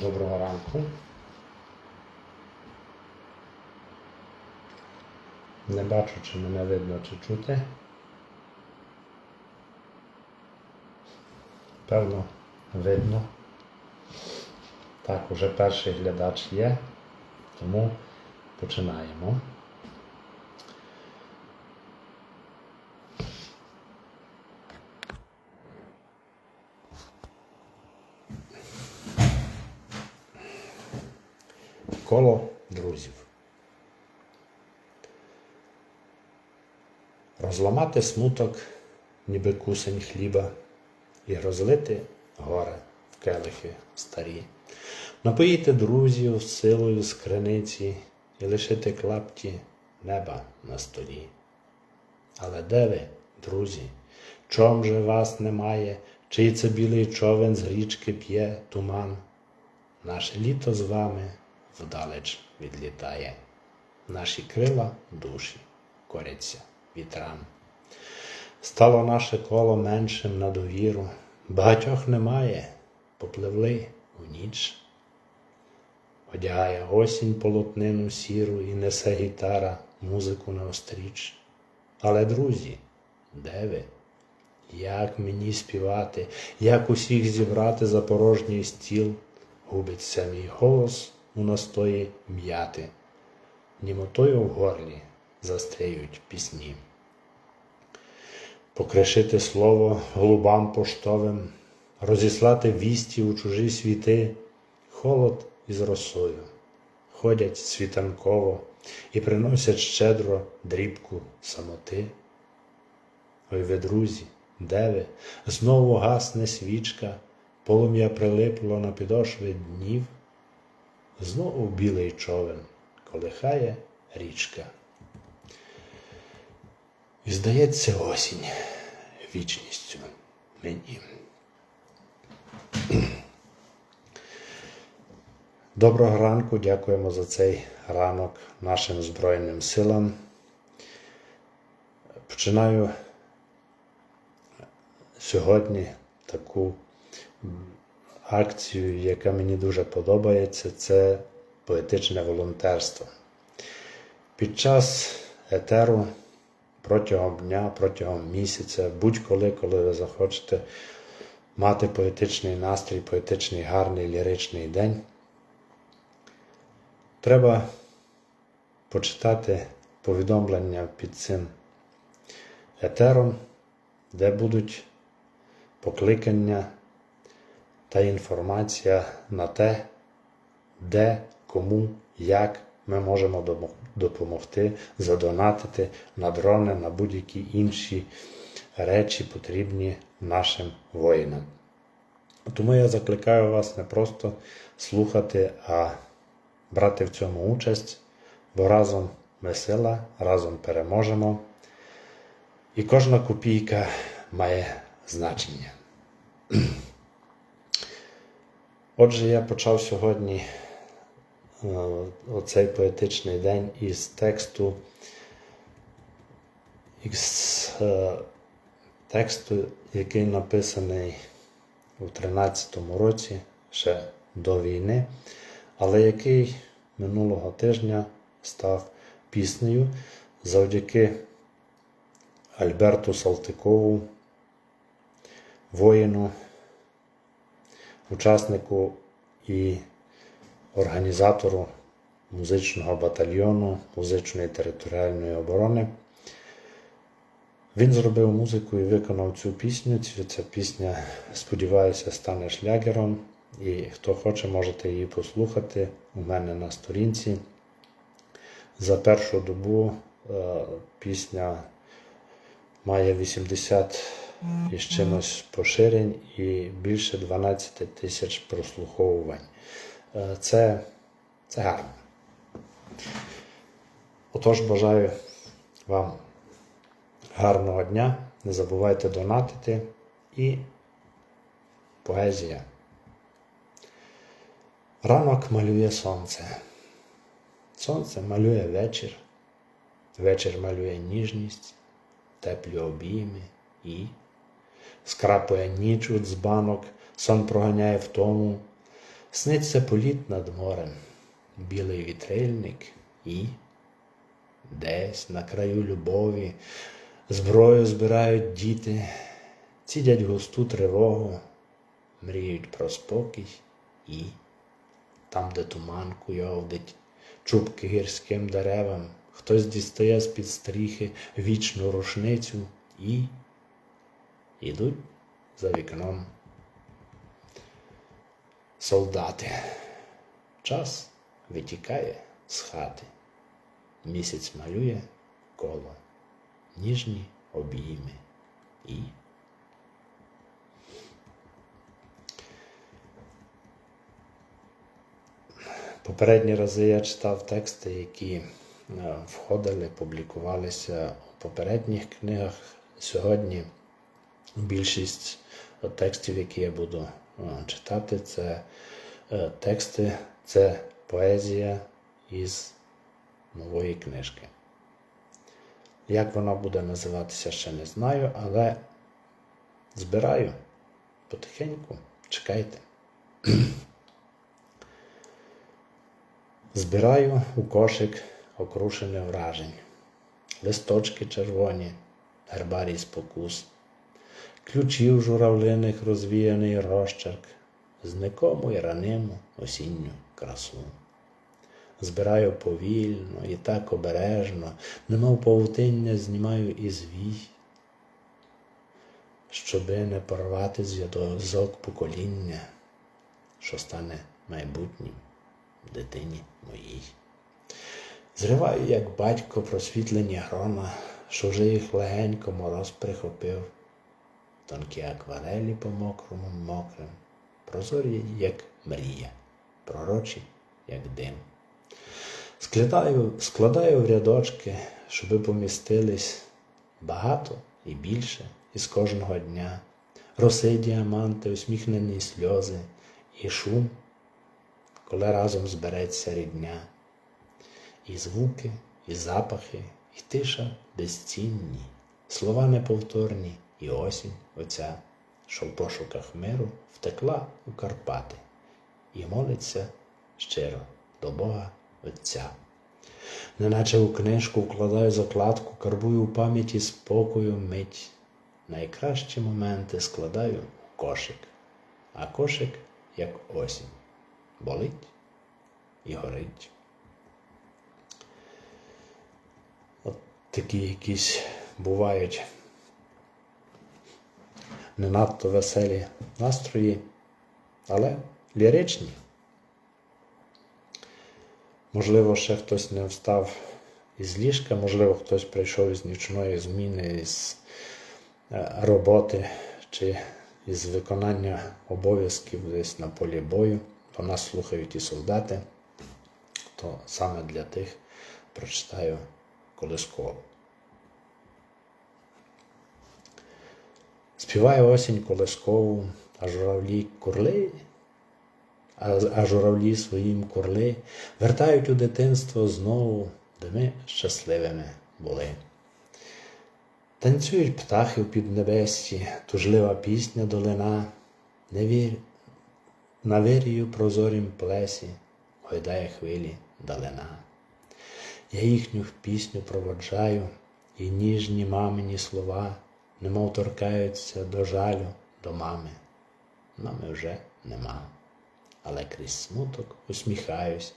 Доброго ранку. Не бачу, чи мене видно, чи чути. Певно, видно. Так, уже перший глядач є, тому починаємо. Коло друзів. Розламати смуток, ніби кусень хліба, і розлити горе в келихи старі, напоїти друзів силою з криниці і лишити клапті неба на столі. Але де ви, друзі, чом же вас немає, чий це білий човен з річки п'є туман? Наше літо з вами вдалеч відлітає, наші крила душі коряться вітрам. Стало наше коло меншим на довіру, багатьох немає, попливли у ніч. Одягає осінь полотнину сіру і несе гітара музику на остріч. Але, друзі, де ви? Як мені співати, як усіх зібрати за порожній стіл, губиться мій голос у настої м'яти, німотою в горлі застряють пісні. Покришити слово голубам поштовим, розіслати вісті у чужі світи, холод із росою, ходять світанково і приносять щедро дрібку самоти. Ой ви, друзі, де ви? Знову гасне свічка, полум'я прилипло на підошви днів, знову білий човен колихає річка. І здається осінь вічністю мені. Доброго ранку, дякуємо за цей ранок нашим Збройним силам. Починаю сьогодні таку акцію, яка мені дуже подобається, це поетичне волонтерство. Під час етеру протягом дня, протягом місяця, будь-коли, коли ви захочете мати поетичний настрій, поетичний, гарний ліричний день, треба почитати повідомлення під цим етером, де будуть покликання та інформація на те, де, кому, як ми можемо допомогти, задонатити на дрони, на будь-які інші речі, потрібні нашим воїнам. Тому я закликаю вас не просто слухати, а брати в цьому участь, бо разом ми сила, разом переможемо. І кожна копійка має значення. Отже, я почав сьогодні е, оцей поетичний день із тексту, із е, тексту, який написаний у 13-му році, ще до війни, але який минулого тижня став піснею завдяки Альберту Салтикову, воїну, учаснику і організатору музичного батальйону музичної територіальної оборони. Він зробив музику і виконав цю пісню. Ця пісня, сподіваюся, стане шлягером. І хто хоче, можете її послухати у мене на сторінці. За першу добу е, пісня має 80 і з чимось поширень і більше 12 тисяч прослуховувань. Е, Це, це гарно. Отож, бажаю вам гарного дня. Не забувайте донатити і поезія. Ранок малює сонце. Сонце малює вечір. Вечір малює ніжність, теплі обійми і скрапує ніч у дзбанок, сон проганяє втому. Сниться політ над морем, білий вітрильник і десь на краю любові зброю збирають діти, цідять густу тривогу, мріють про спокій і там, де туман куйовдить, чубки гірським деревам, хтось дістає з-під стріхи вічну рушницю і ідуть за вікном. Солдати. Час витікає з хати. Місяць малює коло, ніжні обійми і. Попередні рази я читав тексти, які е, входили, публікувалися у попередніх книгах. Сьогодні більшість текстів, які я буду е, читати, це е, тексти, це поезія із нової книжки. Як вона буде називатися, ще не знаю, але збираю потихеньку, чекайте. Збираю у кошик окрушене вражень, листочки червоні, гербарій спокус, ключів журавлиних розвіяний розчерк, зникому й раниму осінню красу. Збираю повільно і так обережно, немов павутиння знімаю із вій, щоби не порвати зв'язок покоління, що стане майбутнім дитині моїй. Зриваю, як батько, просвітлені грома, що вже їх легенько мороз прихопив, тонкі акварелі по мокрому мокрим, прозорі, як мрія, пророчі, як дим. Складаю, складаю в рядочки, щоби помістились багато і більше із кожного дня, роси діаманти, усміхнені сльози і шум коли разом збереться рідня, і звуки, і запахи, і тиша безцінні, слова неповторні, і осінь оця, що в пошуках миру втекла у Карпати і молиться щиро до Бога Отця. Неначе у книжку вкладаю закладку, карбую у пам'яті спокою мить. Найкращі моменти складаю в кошик, а кошик як осінь болить і горить. От такі якісь бувають не надто веселі настрої, але ліричні. Можливо, ще хтось не встав із ліжка, можливо, хтось прийшов із нічної зміни, із е, роботи чи із виконання обов'язків десь на полі бою бо нас слухають і солдати, то саме для тих прочитаю колискову. Співає осінь колискову, а журавлі курли, а, журавлі своїм курли вертають у дитинство знову, де ми щасливими були. Танцюють птахи в піднебесті, тужлива пісня долина, не вір, на вирію прозорім плесі гойдає хвилі далина. Я їхню пісню проводжаю, і ніжні мамині слова, немов торкаються до жалю до мами. Мами вже нема, але крізь смуток усміхаюсь,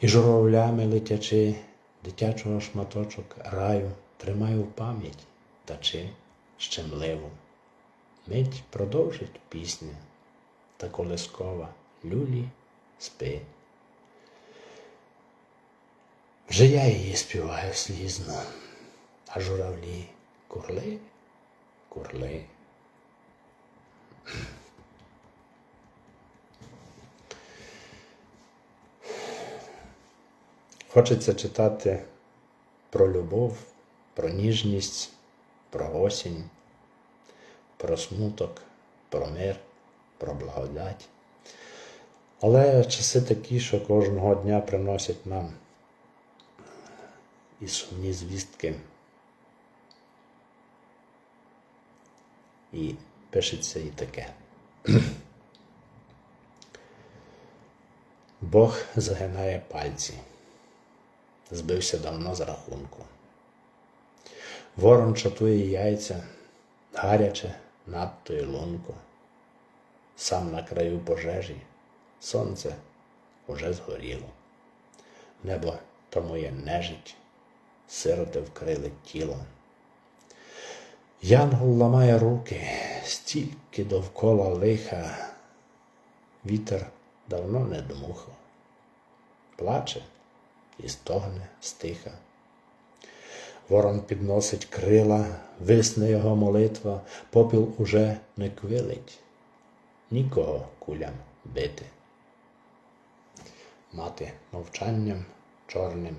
і журавлями летячи, дитячого шматочок раю тримаю в пам'ять та чи щемливу. Мить продовжить пісня та колискова люлі спи. Вже я її співаю слізно, а журавлі курли, курли. Хочеться читати про любов, про ніжність, про осінь, про смуток, про мир про благодать. Але часи такі, що кожного дня приносять нам і сумні звістки. І пишеться і таке. Бог загинає пальці, збився давно з рахунку. Ворон чатує яйця, гаряче надто й лунко. Сам на краю пожежі, сонце уже згоріло. Небо тому є нежить, сироти вкрили тіло. Янгол ламає руки, стільки довкола лиха, вітер давно не дмухав, плаче і стогне стиха. Ворон підносить крила, висне його молитва, попіл уже не квилить, нікого кулям бити. Мати мовчанням чорним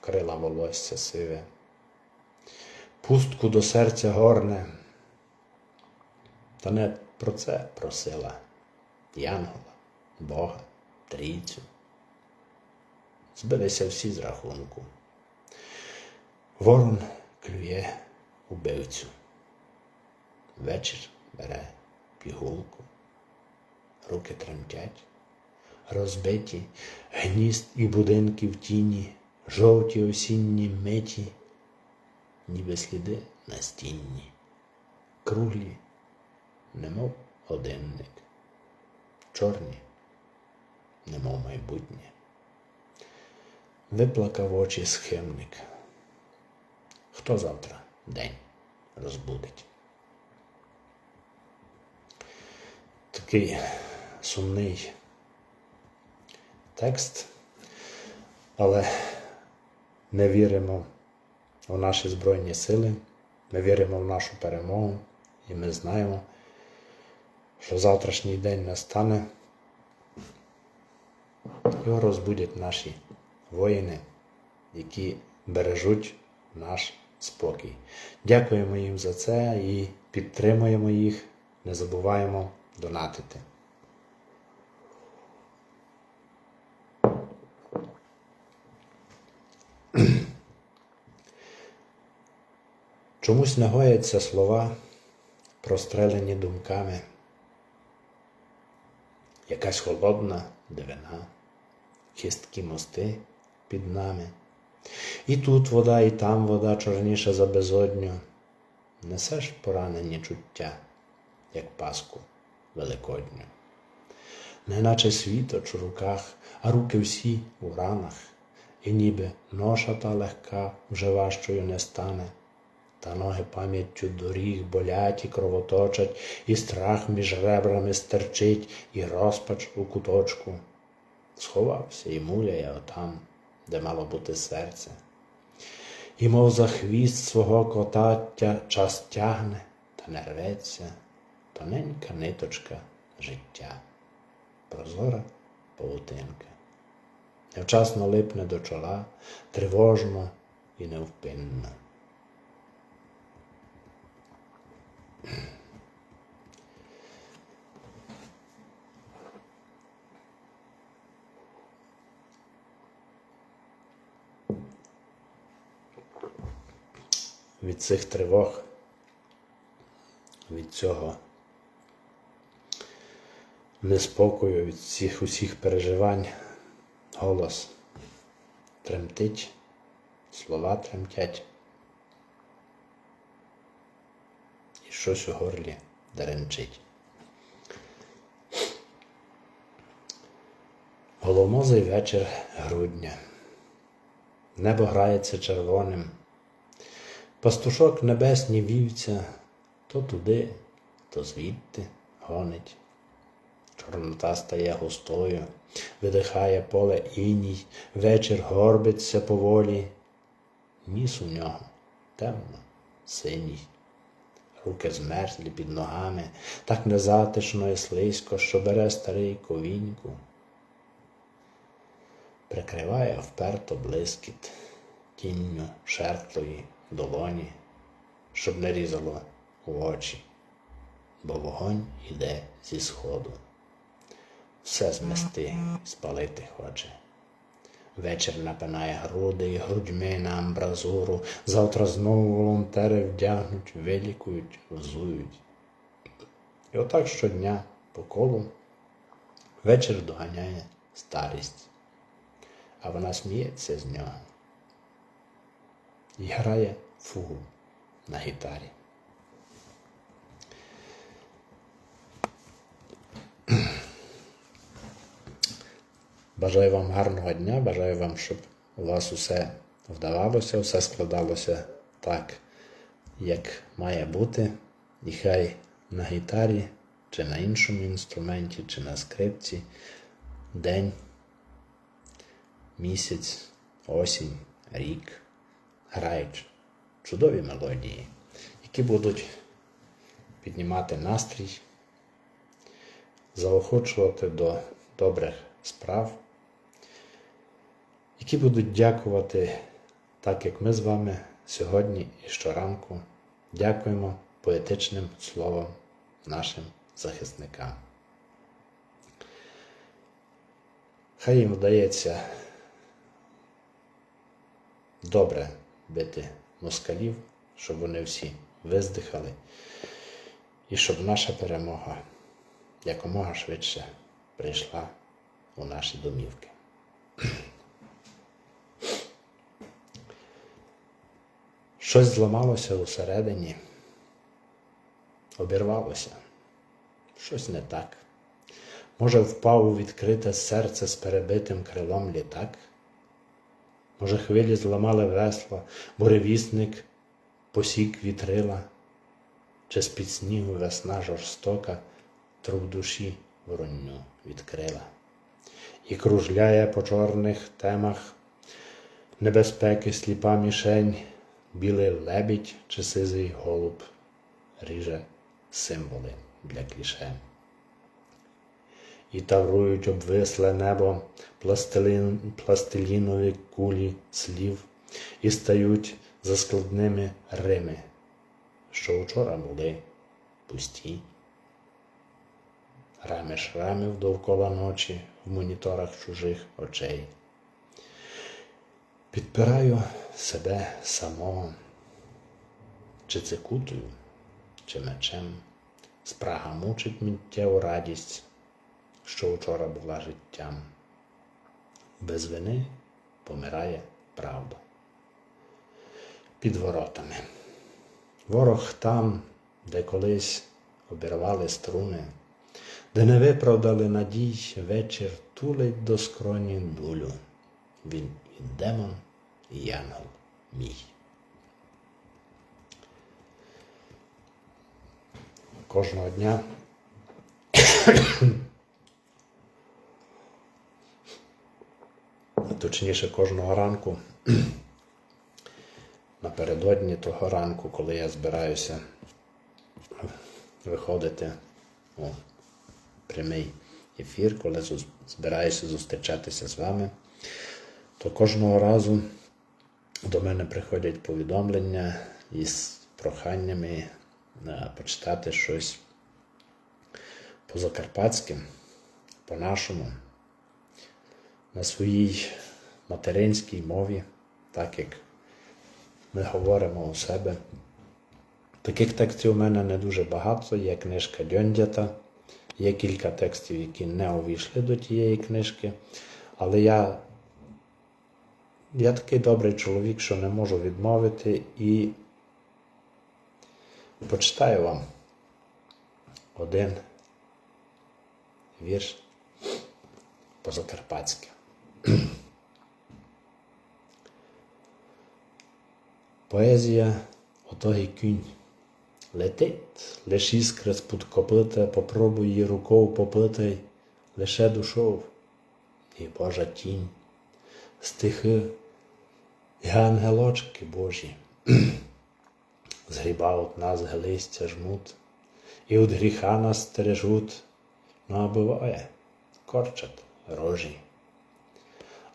вкрила волосся сиве, пустку до серця горне, та не про це просила Янгола, Бога, трійцю. Збилися всі з рахунку. Ворон клює убивцю. Вечір бере пігулку, руки тремтять, розбиті гнізд і будинки в тіні, жовті осінні миті, ніби сліди на стінні, круглі, немов годинник, чорні, немов майбутнє. Виплакав очі схимник. Хто завтра день розбудить? Такий сумний текст, але ми віримо в наші Збройні сили, ми віримо в нашу перемогу і ми знаємо, що завтрашній день настане, його розбудять наші воїни, які бережуть наш спокій. Дякуємо їм за це і підтримуємо їх. Не забуваємо донатити. Чомусь не гояться слова, прострелені думками. Якась холодна дивина, кісткі мости під нами. І тут вода, і там вода чорніша за безодню. Несеш поранені чуття, як паску великодню. Неначе світоч у руках, а руки всі у ранах, і ніби ноша та легка вже важчою не стане, та ноги пам'яттю доріг болять і кровоточать, і страх між ребрами стерчить, і розпач у куточку. Сховався і муляє отам де мало бути серце. І, мов за хвіст свого кота час тягне та не рветься тоненька ниточка життя, прозора павутинка. Невчасно липне до чола, тривожно і невпинно. Від цих тривог, від цього неспокою, від цих усіх переживань, голос тремтить, слова тремтять. І щось у горлі деренчить. Голомозий вечір грудня. Небо грається червоним. Пастушок небесні вівця то туди, то звідти гонить. Чорнота стає густою, видихає поле іній, вечір горбиться поволі. Ніс у нього темно, синій. Руки змерзлі під ногами, так незатишно і слизько, що бере старий ковіньку. Прикриває вперто блискіт тінню шертлої долоні, щоб не різало у очі, бо вогонь іде зі сходу. Все змести, спалити хоче. Вечір напинає груди і грудьми на амбразуру, завтра знову волонтери вдягнуть, вилікують, взують. І отак щодня по колу вечір доганяє старість, а вона сміється з нього і грає фугу на гітарі. Бажаю вам гарного дня, бажаю вам, щоб у вас усе вдавалося, все складалося так, як має бути. І хай на гітарі, чи на іншому інструменті, чи на скрипці день, місяць, осінь, рік грають чудові мелодії, які будуть піднімати настрій, заохочувати до добрих справ, які будуть дякувати, так як ми з вами сьогодні і щоранку дякуємо поетичним словом нашим захисникам. Хай їм вдається добре бити москалів, щоб вони всі виздихали, і щоб наша перемога якомога швидше прийшла у наші домівки. Щось зламалося усередині, обірвалося, щось не так. Може, впав у відкрите серце з перебитим крилом літак? Може, хвилі зламали весла, буревісник посік вітрила, чи з-під снігу весна жорстока труп душі воронню відкрила, і кружляє по чорних темах небезпеки сліпа мішень, білий лебідь чи сизий голуб ріже символи для клішень і таврують обвисле небо пластилін, пластилінові кулі слів, і стають за складними рими, що вчора були пусті. Рами шрамів довкола ночі в моніторах чужих очей. Підпираю себе самого, чи цикутою, чи мечем, спрага мучить миттєву радість що вчора була життям. Без вини помирає правда. Під воротами. Ворог там, де колись обірвали струни, де не виправдали надій, вечір тулить до скроні дулю. Він і демон, янгол мій. Кожного дня точніше кожного ранку, напередодні того ранку, коли я збираюся виходити у прямий ефір, коли збираюся зустрічатися з вами, то кожного разу до мене приходять повідомлення із проханнями е, почитати щось по закарпатським, по-нашому, на своїй материнській мові, так як ми говоримо у себе. Таких текстів у мене не дуже багато. Є книжка Дьондята, є кілька текстів, які не увійшли до тієї книжки. Але я я такий добрий чоловік, що не можу відмовити і почитаю вам один вірш по-закарпатськи. Поезія отогий кінь. Летить, лиш іскра з-под копита, попробуй її рукою попитай, лише душов, і Божа тінь, стихи і ангелочки Божі, згрібають нас глистя жмут, і від гріха нас стережуть, ну а буває, корчать рожі.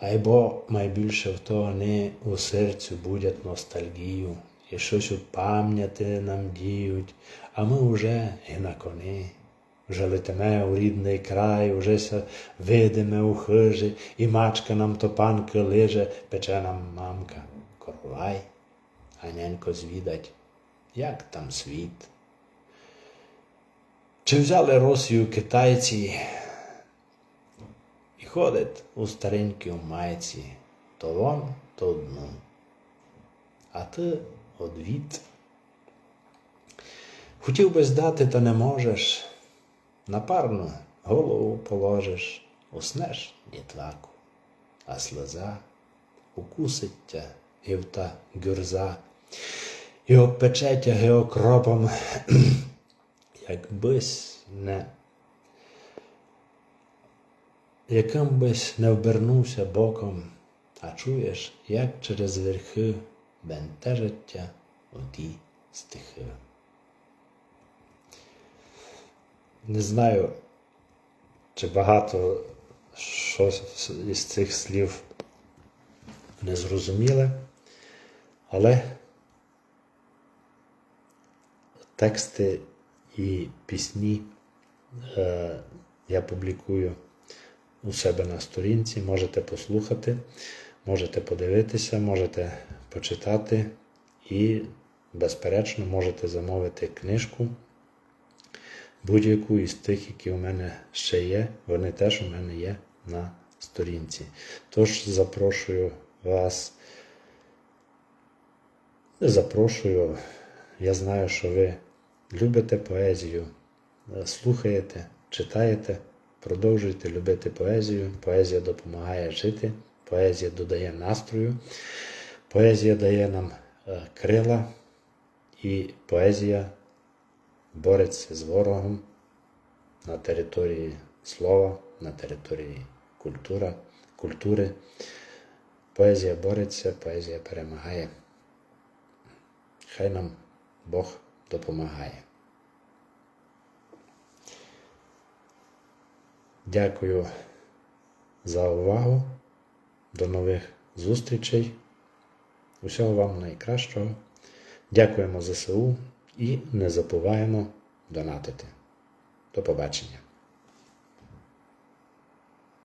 Айбо найбільше в то вони у серцю будять ностальгію, і щось у пам'яті нам діють, а ми уже і на коні. Вже летиме у рідний край, уже ся видиме у хижі, і мачка нам топанки лиже, пече нам мамка. Коровай, а нянько звідать, як там світ. Чи взяли Росію китайці і ходить у старенькій майці, то вон, то одну, а ти одвіт. Хотів би здати, та не можеш, на парну голову положиш, уснеш дітлаку, а слеза укусить тя гівта гюрза, і обпече тя геокропом, якбись не, яким бись не вбернувся боком, а чуєш, як через верхи бентежить тя оті стихи. Не знаю, чи багато щось із цих слів не зрозуміле, але тексти і пісні е, я публікую у себе на сторінці. Можете послухати, можете подивитися, можете почитати і, безперечно, можете замовити книжку. Будь-яку із тих, які у мене ще є, вони теж у мене є на сторінці. Тож запрошую вас. Запрошую. Я знаю, що ви любите поезію, слухаєте, читаєте, продовжуйте любити поезію. Поезія допомагає жити, поезія додає настрою, поезія дає нам е, крила, і поезія бореться з ворогом на території слова, на території культура, культури. Поезія бореться, поезія перемагає. Хай нам Бог допомагає. Дякую за увагу. До нових зустрічей. Усього вам найкращого. Дякуємо ЗСУ і не забуваємо донатити. До побачення.